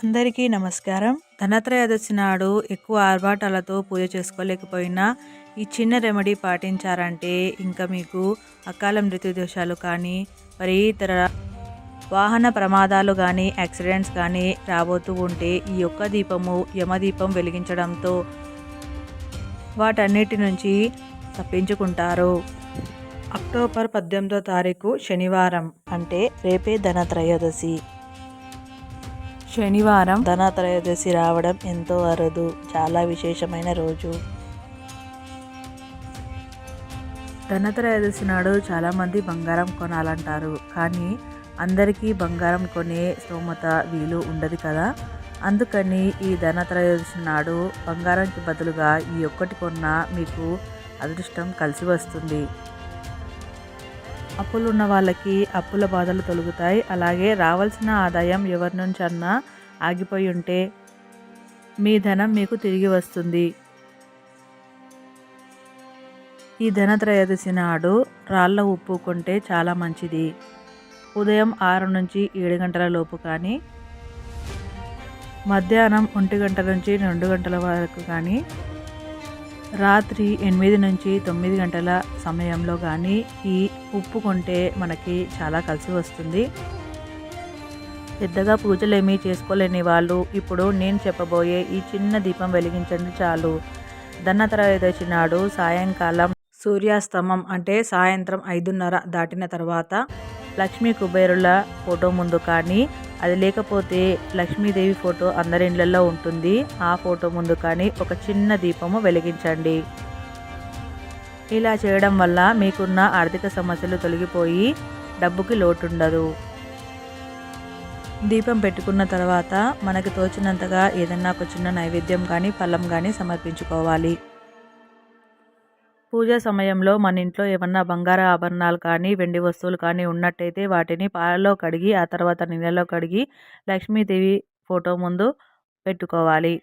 అందరికీ నమస్కారం. ధనత్రయోదశి నాడు ఎక్కువ ఆర్భాటాలతో పూజ చేసుకోలేకపోయినా ఈ చిన్న రెమెడీ పాటించారంటే ఇంకా మీకు అకాల మృత్యు దోషాలు కానీ మరి ఇతర వాహన ప్రమాదాలు కానీ యాక్సిడెంట్స్ కానీ రాబోతూ ఉంటే ఈ యొక్క దీపము యమదీపం వెలిగించడంతో వాటన్నిటి నుంచి తప్పించుకుంటారు. అక్టోబర్ పద్దెనిమిదో తారీఖు శనివారం అంటే రేపే ధనత్రయోదశి. శనివారం ధనత్రయోదశి రావడం ఎంతో అరుదు. చాలా విశేషమైన రోజు. ధనత్రయోదశి నాడు చాలామంది బంగారం కొనాలంటారు. కానీ అందరికీ బంగారం కొనే స్తోమత వీలు ఉండదు కదా? అందుకని ఈ ధనత్రయోదశి నాడు బంగారంకి బదులుగా ఈ ఒక్కటి కొన్నా మీకు అదృష్టం కలిసి వస్తుంది. అప్పులు ఉన్న వాళ్ళకి అప్పుల బాధలు తొలుగుతాయి. అలాగే రావాల్సిన ఆదాయం ఎవరి నుంచి అన్నా ఆగిపోయి ఉంటే మీ ధనం మీకు తిరిగి వస్తుంది. ఈ ధనత్రయోదశి నాడు రాళ్ళ ఉప్పు కొంటే చాలా మంచిది. ఉదయం ఆరు నుంచి ఏడు గంటల లోపు కానీ మధ్యాహ్నం ఒంటి గంట నుంచి రెండు గంటల వరకు కానీ రాత్రి ఎనిమిది నుంచి తొమ్మిది గంటల సమయంలో కానీ ఈ ఉప్పు కొంటే మనకి చాలా కలిసి వస్తుంది. పెద్దగా పూజలు చేసుకోలేని వాళ్ళు ఇప్పుడు నేను చెప్పబోయే ఈ చిన్న దీపం వెలిగించండి చాలు. ధనత్రయోదశి నాడు సాయంకాలం సూర్యాస్తమం అంటే సాయంత్రం ఐదున్నర దాటిన తర్వాత లక్ష్మీ కుబేరుల ఫోటో ముందు కానీ అది లేకపోతే లక్ష్మీదేవి ఫోటో అందరి ఇళ్ళలో ఉంటుంది. ఆ ఫోటో ముందు కానీ ఒక చిన్న దీపము వెలిగించండి. ఇలా చేయడం వల్ల మీకున్న ఆర్థిక సమస్యలు తొలగిపోయి డబ్బుకి లోటుండదు. దీపం పెట్టుకున్న తర్వాత మనకి తోచినంతగా ఏదన్నా ఒక చిన్న నైవేద్యం కానీ ఫలం కానీ సమర్పించుకోవాలి. పూజ సమయంలో మన ఇంట్లో ఏమన్నా బంగార ఆభరణాలు కానీ వెండి వస్తువులు కానీ ఉన్నట్టయితే వాటిని పాలలో కడిగి ఆ తర్వాత నీళ్ళలో కడిగి లక్ష్మీదేవి ఫోటో ముందు పెట్టుకోవాలి.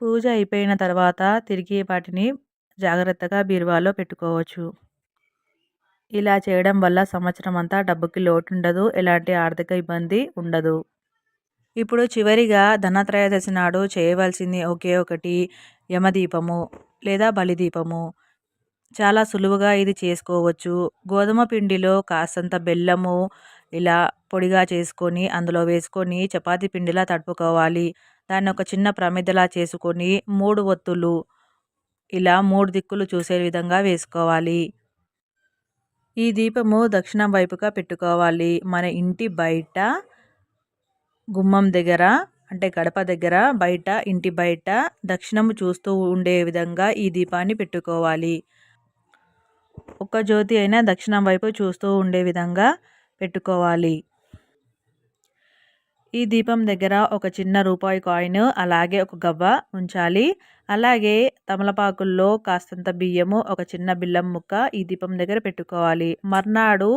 పూజ అయిపోయిన తర్వాత తిరిగి వాటిని జాగ్రత్తగా బీరువాలో పెట్టుకోవచ్చు. ఇలా చేయడం వల్ల సంవత్సరం అంతా డబ్బుకి లోటు ఉండదు ఎలాంటి ఆర్థిక ఇబ్బంది ఉండదు. ఇప్పుడు చివరిగా ధనత్రయోదశి నాడు చేయవలసింది ఒకే ఒకటి యమదీపము. లేదా బలిదీపము. చాలా సులువుగా ఇది చేసుకోవచ్చు. గోధుమ పిండిలో కాసంత బెల్లము ఇలా పొడిగా చేసుకొని అందులో వేసుకొని చపాతి పిండిలా తడుపుకోవాలి. దాన్ని ఒక చిన్న ప్రమిదలా చేసుకొని మూడు ఒత్తులు ఇలా మూడు దిక్కులు చూసే విధంగా వేసుకోవాలి. ఈ దీపము దక్షిణం వైపుగా పెట్టుకోవాలి. మన ఇంటి బయట గుమ్మం దగ్గర అంటే గడప దగ్గర బయట ఇంటి బయట దక్షిణము చూస్తూ ఉండే విధంగా ఈ దీపాన్ని పెట్టుకోవాలి. ఒక జ్యోతి అయినా దక్షిణం వైపు చూస్తూ ఉండే విధంగా పెట్టుకోవాలి. ఈ దీపం దగ్గర ఒక చిన్న రూపాయి కాయిన్ అలాగే ఒక గవ్వ ఉంచాలి. అలాగే తమలపాకుల్లో కాస్తంత బియ్యము ఒక చిన్న బిల్లం ముక్క ఈ దీపం దగ్గర పెట్టుకోవాలి. మర్నాడు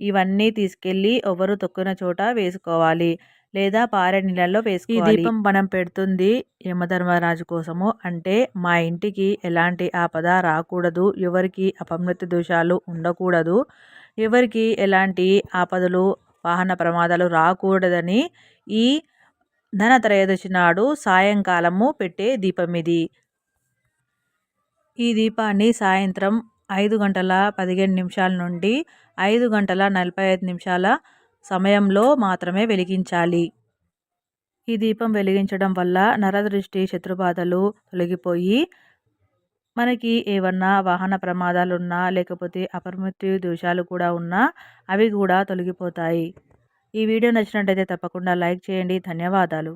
ఇవన్నీ తీసుకెళ్ళి ఎవరు తొక్కిన చోట వేసుకోవాలి. లేదా పారే నీళ్ళల్లో వేసుకోవాలి. ఈ దీపం మనం పెడుతుంది యమధర్మరాజు కోసము. అంటే మా ఇంటికి ఎలాంటి ఆపద రాకూడదు. ఎవరికి అపమృత్యు దోషాలు ఉండకూడదు. ఎవరికి ఎలాంటి ఆపదలు వాహన ప్రమాదాలు రాకూడదని ఈ ధనత్రయోదశి నాడు సాయంకాలము పెట్టే దీపం ఇది. ఈ దీపాన్ని సాయంత్రం ఐదు గంటల పదిహేను నిమిషాల నుండి ఐదు గంటల నలభై ఐదు నిమిషాల సమయంలో మాత్రమే వెలిగించాలి. ఈ దీపం వెలిగించడం వల్ల నరదృష్టి శత్రుబాధలు తొలగిపోయి మనకి ఏమన్నా వాహన ప్రమాదాలు ఉన్నా లేకపోతే అపమృత్యు దోషాలు కూడా ఉన్నా అవి కూడా తొలగిపోతాయి. ఈ వీడియో నచ్చినట్టయితే తప్పకుండా లైక్ చేయండి. ధన్యవాదాలు.